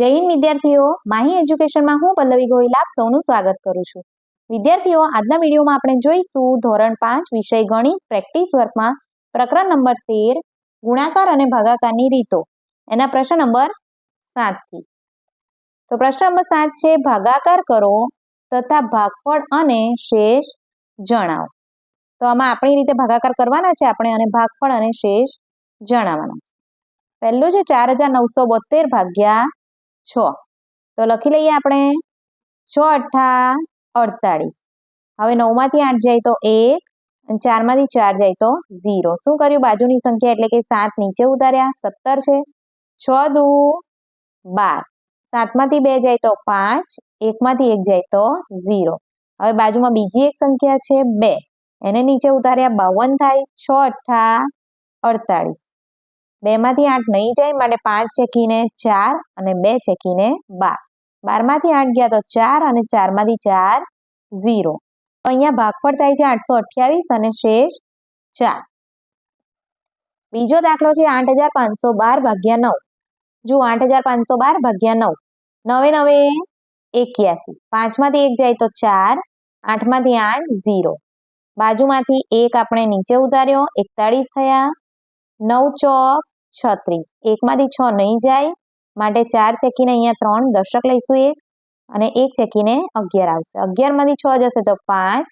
જય હિન્દ વિદ્યાર્થીઓ, માહી એજ્યુકેશનમાં હું પલ્લવી ગોહિલ આપ સૌનું સ્વાગત કરું છું. વિદ્યાર્થીઓ, આજના વિડીયોમાં આપણે જોઈશું ધોરણ પાંચ વિષય ગણિત પ્રેક્ટિસ વર્કમાં પ્રકરણ નંબર તેર, ગુણાકાર અને ભાગાકારની રીતો. એના પ્રશ્ન નંબર સાતથી. તો પ્રશ્ન નંબર સાત છે, ભાગાકાર કરો તથા ભાગફળ અને શેષ જણાવો. તો આમાં આપણી રીતે ભાગાકાર કરવાના છે આપણે અને ભાગફળ અને શેષ જણાવવાના પહેલું છે, ચાર હજાર નવસો બોતેર ભાગ્યા છ. તો લખી લઈએ આપણે. છ અઠ્ઠા અડતાળીસ. હવે નવમાંથી આઠ જાય તો એક અને ચારમાંથી ચાર જાય તો ઝીરો. શું કર્યું? બાજુની સંખ્યા એટલે કે સાત નીચે ઉતાર્યા. સત્તર છે. છ દુ બાર. સાતમાંથી બે જાય તો પાંચ. એકમાંથી એક જાય તો ઝીરો. હવે બાજુમાં બીજી એક સંખ્યા છે બે. એને નીચે ઉતાર્યા બાવન થાય. છ અઠ્ઠા અડતાળીસ. બેમાંથી આઠ નહીં જાય માટે પાંચ ચેકીને ચાર અને બે ચેકીને બાર. બારમાંથી આઠ ગયા તો ચાર અને ચારમાંથી ચાર ઝીરો. અહીંયા ભાગફળ થાય છે આઠસો અઠ્યાવીસ અને શેષ ચાર. બીજો દાખલો છે આઠ હજાર પાંચસો બાર ભાગ્યા નવ. જુઓ, આઠ હજાર પાંચસો બાર ભાગ્યા નવ. નવે નવે એક્યાસી. પાંચમાંથી એક જાય તો ચાર, આઠમાંથી આઠ ઝીરો. બાજુમાંથી એક આપણે નીચે ઉતાર્યો, એકતાળીસ થયા. નવ ચોક છત્રીસ. એકમાંથી છ નહીં જાય, માટે ચાર ચેકીને અહીંયા ત્રણ દશક લઈશું એક અને એક ચેકીને અગિયાર આવશે. અગિયારમાંથી છ જશે તો પાંચ,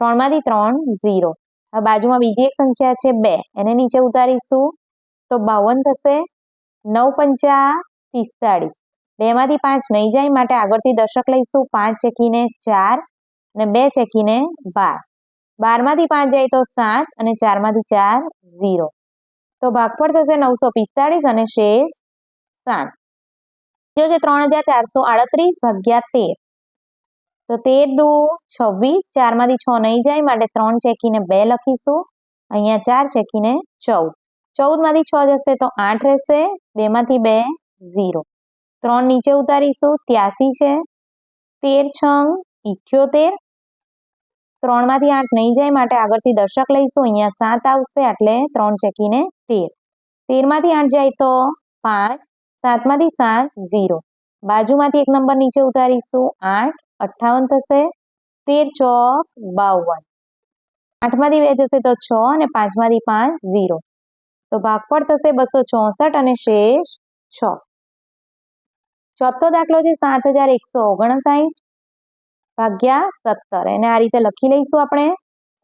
ત્રણમાંથી ત્રણ ઝીરો. હવે બાજુમાં બીજી એક સંખ્યા છે બે. એને નીચે ઉતારીશું તો બાવન થશે. નવ પંચા પિસ્તાળીસ. બેમાંથી પાંચ નહીં જાય, માટે આગળથી દશક લઈશું. પાંચ ચેકીને ચાર અને બે ચેકીને બાર. બારમાંથી પાંચ જાય તો સાત અને ચારમાંથી ચાર ઝીરો. તો ભાગફળ થશે નવસો પિસ્તાળીસ અને શેષ સાત. જો ત્રણ હજાર ચારસો આડત્રીસ ભાગ્યા તેર, તો તેર દુ છવ્વીસ, ચારમાંથી છ નહીં જાય, માટે ત્રણ ચેકીને બે લખીશું. અહીંયા ચાર ચેકીને ચૌદ. ચૌદમાંથી છ જશે તો આઠ રહેશે, બેમાંથી બે ઝીરો. ત્રણ નીચે ઉતારીશું, ત્યાસી છે. તેર છંગ, ઇઠ્યોતેર ત્રણમાંથી આઠ નહીં જાય માટે આગળથી દર્શક લઈશું. અહીંયા સાત આવશે એટલે ત્રણ ચેકીને તેર. તેરમાંથી આઠ જાય તો પાંચ, સાતમાંથી સાત ઝીરો. બાજુમાંથી એક નંબર નીચે ઉતારીશું. આઠ, અઠ્ઠાવન થશે. તેર ચોક બાવન. આઠમાંથી બે જશે તો છ અને પાંચમાંથી પાંચ ઝીરો. તો ભાગફળ થશે બસો ચોસઠ અને શેષ છ. ચોથો દાખલો છે સાત હજાર એકસો ઓગણસાઠ. ભાગ્યા સત્તર. એને આ રીતે લખી લઈશું આપણે.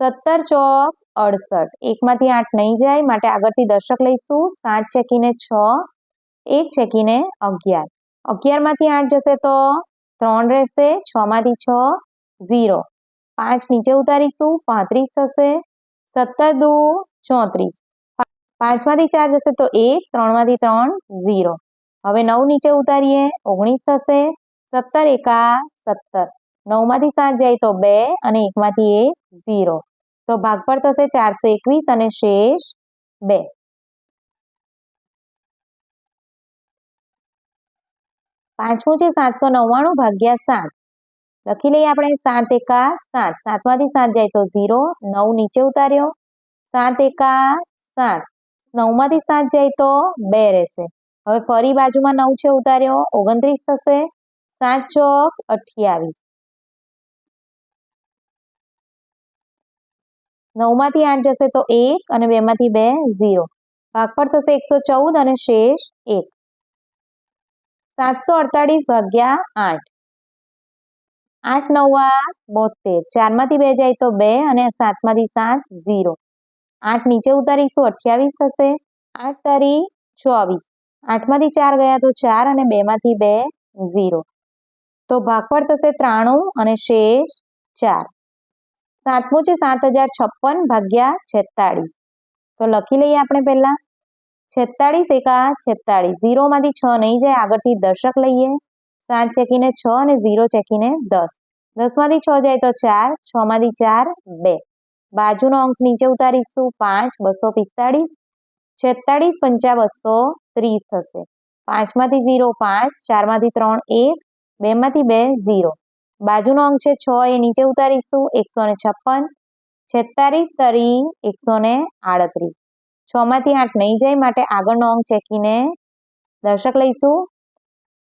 સત્તર ચોક અડસઠ. એકમાંથી આઠ નહીં જાય, માટે આગળથી દશક લઈશું. સાત ચેકીને છ, એક ચેકીને અગિયાર. અગિયારમાંથી આઠ જશે તો ત્રણ રહેશે, છમાંથી છ, ઝીરો. પાંચ નીચે ઉતારીશું, પાંત્રીસ થશે સત્તર દુ ચોત્રીસ. પાંચમાંથી ચાર જશે તો એક, ત્રણમાંથી ત્રણ, ઝીરો. હવે નવ નીચે ઉતારીએ, ઓગણીસ થશે. સત્તર એકા સત્તર. નવમાંથી સાત જાય તો બે અને એકમાંથી એક ઝીરો. તો ભાગફળ થશે ચારસો એકવીસ અને શેષ બે. પાંચમું છે સાતસો નવ્વાણું ભાગ્યા સાત. લખી લઈએ આપણે, સાત એકા સાત. સાતમાંથી સાત જાય તો ઝીરો. નવ નીચે ઉતાર્યો. સાત એકા સાત. નવમાંથી સાત જાય તો બે રહેશે. હવે ફરી બાજુમાં નવ છે ઉતાર્યો. ઓગણત્રીસ થશે. સાત ચોક અઠ્યાવીસ. નવમાંથી આઠ જશે તો એક અને બેમાંથી બે ઝીરો. ભાગફળ થશે એકસો ચૌદ અને શેષ એક. સાતસો અડતાળીસ ભાગ્યા આઠ. આઠ, નવા બોતેર ચારમાંથી બે જાય તો બે અને સાતમાંથી સાત, ઝીરો. આઠ નીચે ઉતારીશું અઠ્યાવીસ થશે. આઠ તારી ચોવીસ. આઠમાંથી ચાર ગયા તો ચાર અને બેમાંથી બે, ઝીરો. તો ભાગફળ થશે ત્રાણું અને શેષ ચાર. સાતમું છે સાત હજાર છપ્પન ભાગ્યા છેતાળીસ. તો લખી લઈએ આપણે પહેલા. છેતાળીસ એકા છેતાળીસ. ઝીરોમાંથી છ નહીં જાય, આગળથી દશક લઈએ. સાત ચેકીને છ અને ઝીરો ચેકીને દસ. દસમાંથી છ જાય તો ચાર છમાંથી ચાર, બે. બાજુનો અંક નીચે ઉતારીશું. પાંચ, બસો પિસ્તાળીસ. છેતાળીસ પંચા બસો ત્રીસ થશે. પાંચમાંથી ઝીરો પાંચ, ચારમાંથી ત્રણ એક, બેમાંથી બે, ઝીરો. બાજુનો અંક છે છ, એ નીચે ઉતારીશું, એકસો ને છપ્પન. છેતાલીસ તરી એકસો ને આડત્રીસ. છમાંથી આઠ નહીં જાય માટે આગળનો અંક ચેકીને દર્શક લઈશું.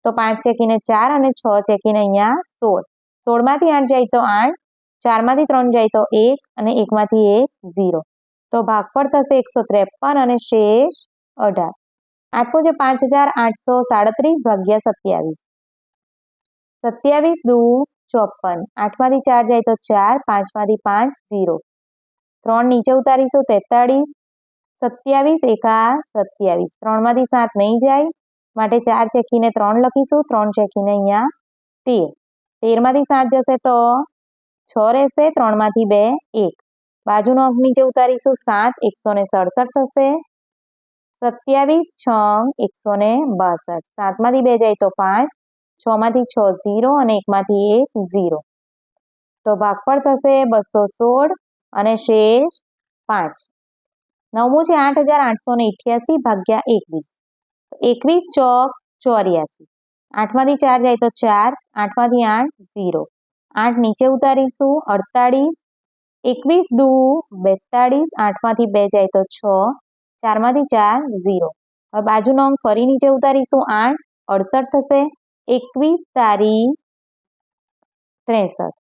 તો પાંચ ચેકીને ચાર અને છ ચેકીને અહીંયા સોળ. સોળમાંથી આઠ જાય તો આઠ, ચારમાંથી ત્રણ જાય તો એક અને એકમાંથી એક ઝીરો. તો ભાગફળ થશે એકસો ત્રેપન અને શેષ અઢાર. આઠમું છે પાંચ હજાર આઠસો સાડત્રીસ ભાગ્યા સત્યાવીસ. સત્યાવીસ દુ ચોપન. આઠમાંથી ચાર જાય તો ચાર, પાંચમાંથી પાંચ, ઝીરો. ત્રણ નીચે ઉતારીશું તેતાળીસ, સત્યાવીસ એકા સત્યાવીસ. ત્રણમાંથી સાત નહીં જાય, માટે ચાર ચેકીને ત્રણ લખીશું, ત્રણ ચેકીને અહીંયા તેર. તેરમાંથી સાત જશે તો છ રહેશે, ત્રણમાંથી બે, એક. બાજુનો અંક નીચે ઉતારીશું, સાત, એકસો ને સડસઠ થશે. સત્યાવીસ, છ એકસો ને બાસઠ. સાતમાંથી બે જાય તો પાંચ છમાંથી છ ઝીરો અને એકમાંથી એક ઝીરો. તો ભાગફળ થશે બસો સોળ અને શેષ પાંચ. નવમું છે આઠ હજાર આઠસો ને અઠ્યાસી ભાગ્યા એકવીસ. એકવીસ ચોક ચોર્યાસી. આઠમાંથી ચાર જાય તો ચાર, આઠમાંથી આઠ ઝીરો. આઠ નીચે ઉતારીશું અડતાળીસ. એકવીસ દુ બેતાળીસ, આઠમાંથી બે જાય તો છ, ચારમાંથી ચાર ઝીરો. હવે બાજુનો અંક ફરી નીચે ઉતારીશું આઠ, અડસઠ થશે. એકવીસ તારી ત્રેસઠ.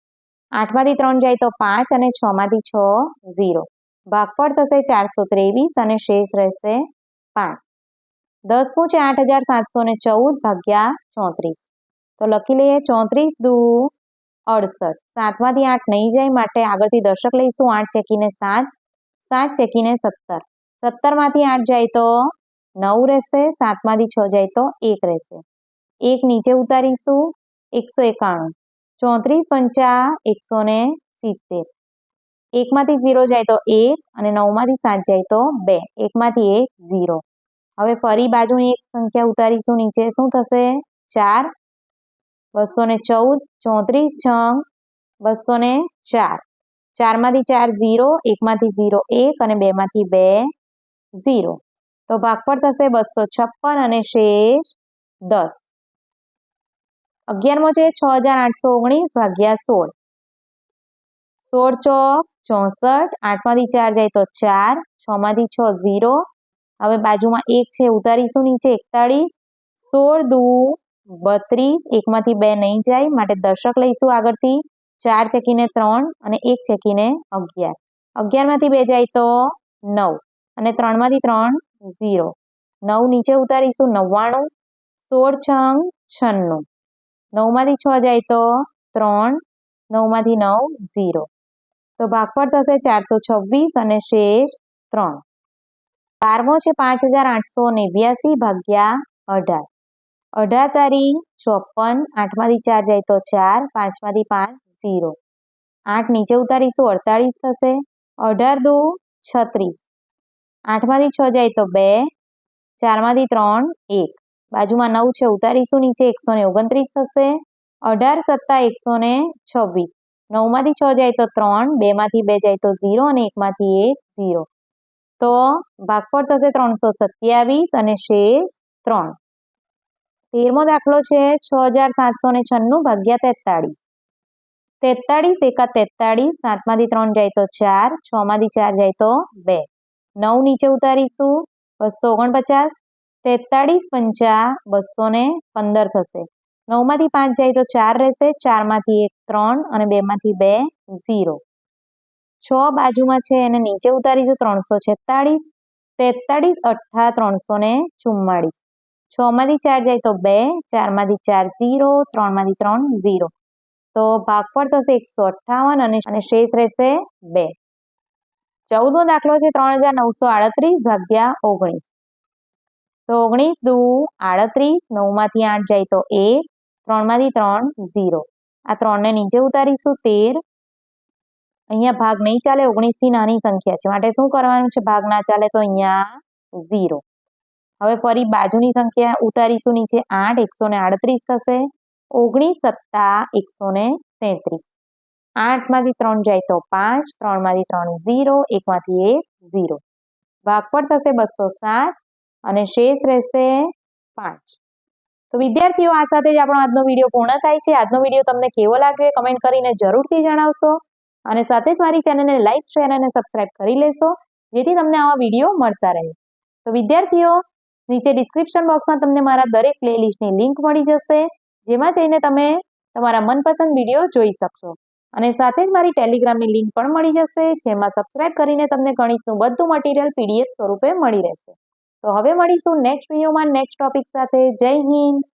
આઠમાંથી ત્રણ જાય તો પાંચ અને છમાંથી છ, ઝીરો. ભાગફળ થશે ચારસો ત્રેવીસ અને શેષ રહેશે પાંચ. દસમું છે આઠ હજાર સાતસો ને ચૌદ ભાગ્યા ચોત્રીસ. તો લખી લઈએ ચોત્રીસ દુ અડસઠ. સાતમાંથી આઠ નહીં જાય માટે આગળથી દર્શક લઈશું. આઠ ચેકીને સાત. સાત ચેકીને સત્તર. સત્તરમાંથી આઠ જાય તો નવ રહેશે. સાતમાંથી છ જાય તો એક રહેશે. એક નીચે ઉતારીશું, એકસો એકાણું. ચોત્રીસ પંચા એકસો ને સિત્તેર. એકમાંથી ઝીરો જાય તો એક અને નવમાંથી સાત જાય તો બે. એકમાંથી એક, ઝીરો. હવે ફરી બાજુની એક સંખ્યા ઉતારીશું, નીચે શું થશે? ચાર. બસો ને ચૌદ, ચોત્રીસ છ બસો ને ચાર. ચારમાંથી ચાર, ઝીરો. એકમાંથી ઝીરો, એક અને બેમાંથી બે, ઝીરો. તો ભાગફળ થશે બસો છપ્પન અને શેષ દસ. અગિયારમો છે છ હજાર આઠસો ઓગણીસ ભાગ્યા સોળ. સોળ ચોક ચોસઠ આઠમાંથી ચાર જાય તો ચાર છમાંથી છ ઝીરો. હવે બાજુમાં એક છે, ઉતારીશું નીચે એકતાળીસ. સોળ દુ બત્રીસ, એકમાંથી બે નહીં જાય, માટે દશક લઈશું આગળથી. ચાર ચેકીને ત્રણ અને એક ચેકીને અગિયાર. અગિયારમાંથી બે જાય તો નવ અને ત્રણમાંથી ત્રણ ઝીરો. નવ નીચે ઉતારીશું નવ્વાણું. સોળ છંગ છન્નું. નવમાંથી છ જાય તો ત્રણ, નવમાંથી નવ, ઝીરો. તો ભાગફળ થશે ચારસો છવ્વીસ અને શેષ ત્રણ. બારમો છે પાંચ હજાર આઠસો નેવ્યાસી ભાગ્યા અઢાર. અઢાર તારી ચોપન, આઠમાંથી ચાર જાય તો ચાર, પાંચમાંથી પાંચ, ઝીરો. આઠ નીચે ઉતારીશું, અડતાળીસ થશે. અઢાર દુ, છત્રીસ. આઠમાંથી છ જાય તો બે, ચારમાંથી ત્રણ, એક. બાજુમાં નવ છે, ઉતારીશું નીચે એકસો ને ઓગણત્રીસ થશે અઢાર સત્તા એકસો ને છવ્વીસ. નવમાંથી છ જાય તો ત્રણ, બેમાંથી બે જાય તો ઝીરો અને એકમાંથી એક ઝીરો. તો ભાગફળ થશે ત્રણસો સત્યાવીસ અને શેષ ત્રણ. તેરમો દાખલો છે, છ હજાર સાતસો ને છન્નું ભાગ્યા તેતાળીસ. તેતાળીસ એકા તેતાળીસ, સાતમાંથી ત્રણ જાય તો ચાર, છમાંથી ચાર જાય તો બે. નવ નીચે ઉતારીશું, બસો ઓગણપચાસ તેતાળીસ પંચા બસો ને પંદર થશે. નવમાંથી પાંચ જાય તો ચાર રહેશે, ચારમાંથી એક ત્રણ અને બેમાંથી બે ઝીરો. છ બાજુમાં છે એને નીચે ઉતારીશું, ત્રણસો છેતાળીસ. તેતાળીસ અઠ્ઠા ત્રણસો ને ચુમ્માળીસ. છમાંથી ચાર જાય તો બે, ચારમાંથી ચાર ઝીરો, ત્રણમાંથી ત્રણ ઝીરો. તો ભાગફળ થશે એકસો અઠ્ઠાવન અને અને શેષ રહેશે બે. ચૌદમો દાખલો છે ત્રણ હજાર નવસો આડત્રીસ ભાગ્યા ઓગણીસ. તો ઓગણીસ દુ આડત્રીસ, નવમાંથી આઠ જાય તો એક, ત્રણમાંથી ત્રણ, ઝીરો. આ ત્રણને નીચે ઉતારીશું, તેર. અહીંયા ભાગ નહીં ચાલે, ઓગણીસથી નાની સંખ્યા છે. માટે શું કરવાનું છે? ભાગ ના ચાલે તો અહીંયા ઝીરો. હવે ફરી બાજુની સંખ્યા ઉતારીશું, નીચે આઠ, એકસો ને આડત્રીસ થશે. ઓગણીસ સત્તા, એકસો ને તેત્રીસ. આઠમાંથી ત્રણ જાય તો પાંચ, ત્રણમાંથી ત્રણ ઝીરો, એકમાંથી એક ઝીરો. ભાગ પર થશે બસો સાત અને શેષ રહેશે પાંચ. તો વિદ્યાર્થીઓ, આ સાથે જ આપણો આજનો વીડિયો પૂર્ણ થાય છે. આજનો વીડિયો તમને કેવો લાગ્યો કમેન્ટ કરીને જરૂરથી જણાવશો. અને સાથે જ મારી ચેનલને લાઇક શેર અને સબસ્ક્રાઇબ કરી લેશો, જેથી તમને આવા વીડિયો મળતા રહે. તો વિદ્યાર્થીઓ, નીચે ડિસ્ક્રિપ્શન બોક્સમાં તમને મારા દરેક પ્લેલિસ્ટની લિંક મળી જશે, જેમાં જઈને તમે તમારા મનપસંદ વીડિયો જોઈ શકશો. અને સાથે જ મારી ટેલિગ્રામની લિંક પણ મળી જશે, જેમાં સબસ્ક્રાઇબ કરીને તમને ગણિતનું બધું મટીરિયલ પીડીએફ સ્વરૂપે મળી રહેશે. તો હવે મળીશું નેક્સ્ટ વિડીયોમાં નેક્સ્ટ ટોપિક સાથે. જય હિન્દ.